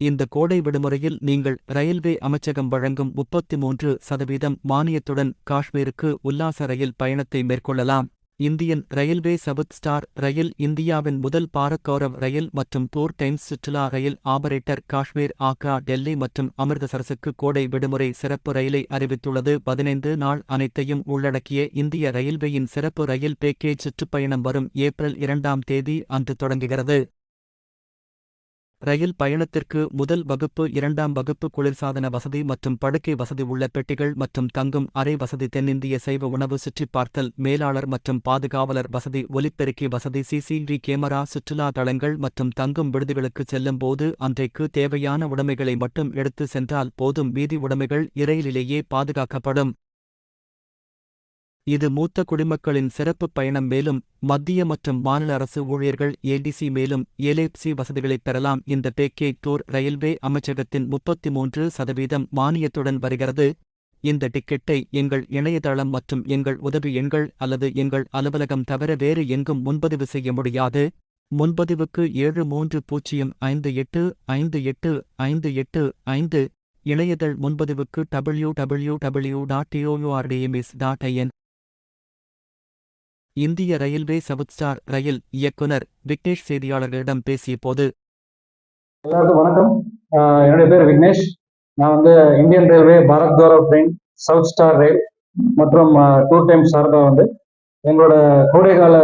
இந்த கோடை விடுமுறையில் நீங்கள் ரயில்வே அமைச்சகம் வழங்கும் முப்பத்தி மூன்று சதவீதம் மானியத்துடன் காஷ்மீருக்கு உல்லாச ரயில் பயணத்தை மேற்கொள்ளலாம். Indian railway south star rail இந்தியாவின் முதல் பாரக்கௌரவ் ரயில் மற்றும் டூர் டைம்ஸ் சுற்றுலா ரயில் ஆபரேட்டர் காஷ்மீர் ஆக்ரா டெல்லி மற்றும் அமிர்தசரசுக்கு கோடை விடுமுறை சிறப்பு ரயிலை அறிவித்துள்ளது. பதினைந்து நாள் அனைத்தையும் உள்ளடக்கிய இந்திய ரயில்வேயின் சிறப்பு ரயில் பேக்கேஜ் சுற்றுப்பயணம் வரும் ஏப்ரல் இரண்டாம் தேதி அன்று தொடங்குகிறது. ரயில் பயணத்திற்கு முதல் வகுப்பு இரண்டாம் வகுப்பு குளிர்சாதன வசதி மற்றும் படுக்கை வசதி உள்ள பெட்டிகள் மற்றும் தங்கும் அறை வசதி தென்னிந்திய சைவ உணவு சுற்றிப்பார்த்தல் மேலாளர் மற்றும் பாதுகாவலர் வசதி ஒலிப்பெருக்கி வசதி சிசிடி கேமரா சுற்றுலா தளங்கள் மற்றும் தங்கும் விடுதிகளுக்கு செல்லும் போது அன்றைக்கு தேவையான உடைமைகளை மட்டும் எடுத்து சென்றால் போதும் மீதி உடைமைகள் இரயிலிலேயே பாதுகாக்கப்படும். இது மூத்த குடிமக்களின் சிறப்பு பயணம் மேலும் மத்திய மற்றும் மாநில அரசு ஊழியர்கள் ஏடிசி மேலும் ஏலேப்சி வசதிகளைப் பெறலாம். இந்த பேக்கேஜ் டூர் ரயில்வே அமைச்சகத்தின் முப்பத்தி மூன்று சதவீதம் மானியத்துடன் வருகிறது. இந்த டிக்கெட்டை எங்கள் இணையதளம் மற்றும் எங்கள் உதவி எண்கள் அல்லது எங்கள் அலுவலகம் தவிர வேறு எங்கும் முன்பதிவு செய்ய முடியாது. முன்பதிவுக்கு ஏழு மூன்று பூஜ்ஜியம் ஐந்து எட்டு ஐந்து எட்டு ஐந்து எட்டு ஐந்து இணையதள் முன்பதிவுக்கு W W W dot TOURTMS dot IN இந்திய ரயில்வே சவுத் ஸ்டார் ரயில் இயக்குனர் விக்னேஷ் செய்தியாளர்களிடம் பேசிய போது எல்லாருக்கும் வணக்கம். என்னுடைய பேர் விக்னேஷ். நான் வந்து Indian railway Bharat Gaurav train south star ரயில் மற்றும் டூர் டைம் சார்பாக வந்து எங்களோட கோடைக்கால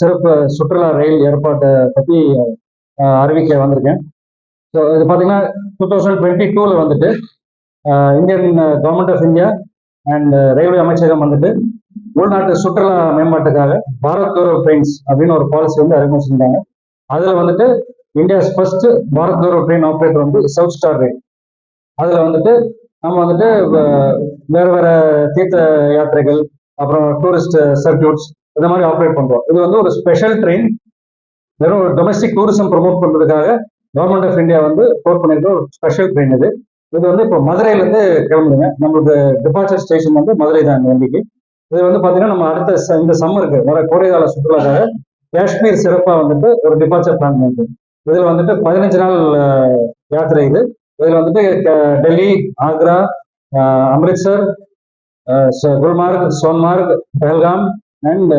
சிறப்பு சுற்றுலா ரயில் ஏற்பாட்டை பற்றி அறிவிக்க வந்திருக்கேன். ஸோ இது பார்த்தீங்கன்னா டூ தௌசண்ட் டுவெண்ட்டி டூவில் வந்துட்டு Indian government of India and uh, railway அமைச்சகம் வந்துட்டு உள்நாட்டு சுற்றுலா மேம்பாட்டுக்காக பாரத் கௌரவ் ட்ரெயின்ஸ் அப்படின்னு ஒரு பாலிசி வந்து அறிமுகம் அதில் வந்துட்டு India's first Bharat Gaurav train operator வந்து சவுத் ஸ்டார் ரயில் அதில் வந்துட்டு நம்ம வந்துட்டு வேற வேற தீர்த்த யாத்திரைகள் அப்புறம் டூரிஸ்ட் சர்க்கியூட்ஸ் இந்த மாதிரி ஆப்ரேட் பண்றோம். இது வந்து ஒரு ஸ்பெஷல் ட்ரெயின் வெறும் டொமஸ்டிக் டூரிசம் ப்ரொமோட் பண்றதுக்காக கவர்மெண்ட் ஆஃப் இந்தியா வந்து போர்ட் பண்ணியிருக்க ஒரு ஸ்பெஷல் ட்ரெயின் இது. இது வந்து இப்போ மதுரையிலேருந்து கிளம்புதுங்க நம்மளுக்கு டிபார்ச்சர் ஸ்டேஷன் வந்து மதுரை தான் வண்டிக்கு இது வந்து பார்த்தீங்கன்னா நம்ம அடுத்த ச- இந்த சம்மருக்கு வர கோடைகால சுற்றுலாக்காக காஷ்மீர் சிறப்பாக வந்துட்டு ஒரு டிபார்ச்சர் பிளான் பண்ணிருக்கு இதில் வந்துட்டு பதினஞ்சு நாள் யாத்திரை இது. இதில் வந்துட்டு டெல்லி ஆக்ரா அம்ரித்சர் ச- குல்மார்க் சோன்மார்க் பெஹல்காம் அண்ட்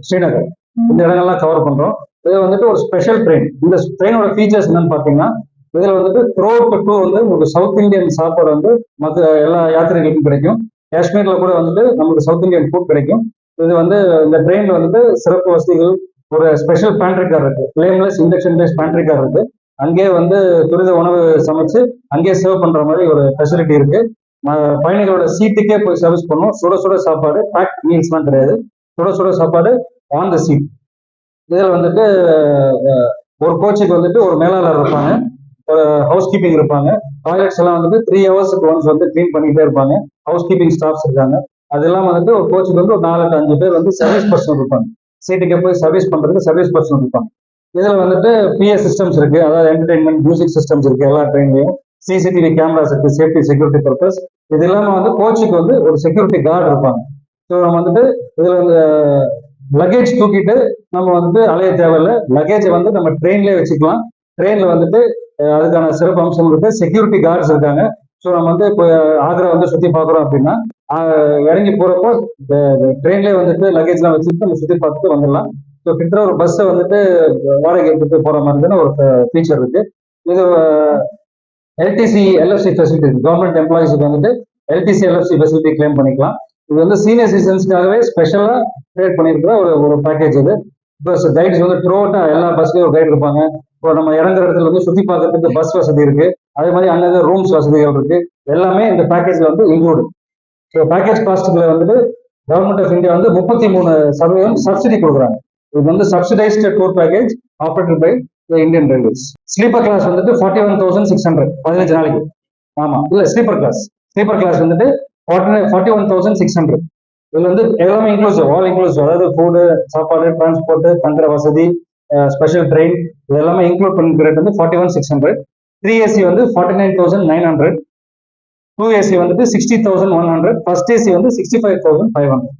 ஸ்ரீநகர். இந்த இடங்கள்லாம் கவர் பண்றோம். இது வந்துட்டு ஒரு ஸ்பெஷல் ட்ரெயின் இந்த ட்ரெயினோட ஃபீச்சர்ஸ் என்னன்னு பார்த்தீங்கன்னா இதில் வந்துட்டு த்ரோ டூ வந்து உங்களுக்கு சவுத் இந்தியன் சாப்பாடு வந்து மற்ற எல்லா யாத்திரைகளுக்கும் கிடைக்கும். காஷ்மீரில் கூட வந்துட்டு நமக்கு சவுத் இந்தியன் ஃபுட் கிடைக்கும். இது வந்து இந்த ட்ரெயினில் வந்துட்டு சிறப்பு வசதிகள் ஒரு ஸ்பெஷல் பேண்ட்ரி கார் இருக்கு. Flameless induction base pantry car இருக்கு. அங்கேயே வந்து துரித உணவு சமைச்சு அங்கேயே சர்வ் பண்ற மாதிரி ஒரு ஃபெசிலிட்டி இருக்கு. ம- பயணிகளோட சீட்டுக்கே போய் சர்வீஸ் பண்ணும். சுட சுட சாப்பாடு பேக் மீல்ஸ்லாம் கிடையாது. சுட சுட சாப்பாடு ஆன் த சீட் இதில் வந்துட்டு ஒரு கோச்சுக்கு வந்துட்டு ஒரு மேலாளர் இருப்பாங்க. ஹவுஸ் கீப்பிங் இருப்பாங்க. டாய்லெட்ஸ் எல்லாம் வந்துட்டு த்ரீ ஹவர்ஸ்க்கு ஒன்ஸ் வந்து க்ளீன் பண்ணிட்டே இருப்பாங்க. ஹவுஸ் கீப்பிங் ஸ்டாஃப்ஸ் இருக்காங்க. அதெல்லாம் வந்துட்டு ஒரு கோச்சுக்கு வந்து ஒரு நாலு அஞ்சு பேர் வந்து சர்வீஸ் பர்சன் இருப்பாங்க. சீட்டுக்கே போய் சர்வீஸ் பண்றதுக்கு சர்வீஸ் பர்சன் இருப்பாங்க. இதுல வந்துட்டு பிஎஸ் சிஸ்டம்ஸ் இருக்கு. அதாவது என்டர்டைன்மெண்ட் மியூசிக் சிஸ்டம்ஸ் இருக்கு எல்லா ட்ரெயின்லையும் சிசிடிவி கேமராஸ் இருக்கு சேஃப்டி செக்யூரிட்டி பர்பஸ் இது இல்லாம வந்து கோச்சுக்கு வந்து ஒரு செக்யூரிட்டி கார்டு இருப்பாங்க. ஸோ நம்ம வந்துட்டு இதுல வந்து லக்கேஜ் தூக்கிட்டு நம்ம வந்து அலைய தேவையில்ல. லக்கேஜை வந்து நம்ம ட்ரெயின்லேயே வச்சுக்கலாம். ட்ரெயின்ல வந்துட்டு அதுக்கான சிறப்பு அம்சம் இருக்கு. செக்யூரிட்டி கார்ட்ஸ் இருக்காங்க. ஸோ நம்ம வந்து இப்போ ஆக்ரா வந்து சுற்றி பார்க்குறோம் அப்படின்னா இறங்கி போகிறப்போ ட்ரெயின்லேயே வந்துட்டு லக்கேஜ்லாம் வச்சுட்டு நம்ம சுற்றி பார்த்துட்டு வந்துடலாம். ஸோ கிட்டத்தட்ட ஒரு பஸ்ஸை வந்துட்டு வாடகை எடுத்துட்டு போகிற மாதிரி தானே ஒரு ஃபீச்சர் இருக்கு. இது எல்டிசி எல்எஃப்சி ஃபெசிலிட்டி கவர்மெண்ட் எம்ப்ளாயிஸுக்கு வந்துட்டு எல்டிசி எல்எஃப்சி ஃபெசிலிட்டி கிளைம் பண்ணிக்கலாம். இது வந்து சீனியர் சிட்டிசன்ஸ்க்காகவே ஸ்பெஷலாக கிரியேட் பண்ணியிருக்கிற ஒரு ஒரு பேக்கேஜ் இது. ப்ளஸ் கைட்ஸ் வந்து த்ரூ எல்லா பஸ்லேயும் ஒரு கைடு இருப்பாங்க இப்போ நம்ம இறங்குற இடத்துல வந்து சுத்தி பார்க்கறதுக்கு பஸ் வசதி இருக்கு. அதே மாதிரி அங்கங்க ரூம்ஸ் வசதிகள் இருக்கு. எல்லாமே இந்த பேக்கேஜ்ல வந்து இன்க்ளூடு ஸோ பேக்கேஜ் காஸ்ட்டுல வந்துட்டு கவர்மெண்ட் ஆஃப் இந்தியா வந்து முப்பத்தி மூணு சதவீதம் சப்சிடி கொடுக்குறாங்க. இது வந்து subsidised tour package operated by Indian railways sleeper class வந்துட்டு forty one thousand six hundred பதினஞ்சு நாளைக்கு. ஆமா இல்ல ஸ்லீப்பர் கிளாஸ் ஸ்லீப்பர் கிளாஸ் வந்துட்டு forty one thousand six hundred இதுல வந்து எல்லாமே இன்க்ளூசிவ் ஆல் இன்க்ளூசிவ் அதாவது ஃபுட்டு சாப்பாடு டிரான்ஸ்போர்ட் தங்குற வசதி ஸ்பெஷல் ட்ரெயின் இது எல்லாமே இன்க்ளூட் பண்ணிக்கிற ரேட் வந்து forty one six hundred three AC வந்து forty nine thousand nine hundred two AC வந்துட்டு sixty thousand one hundred first AC வந்து sixty five thousand five hundred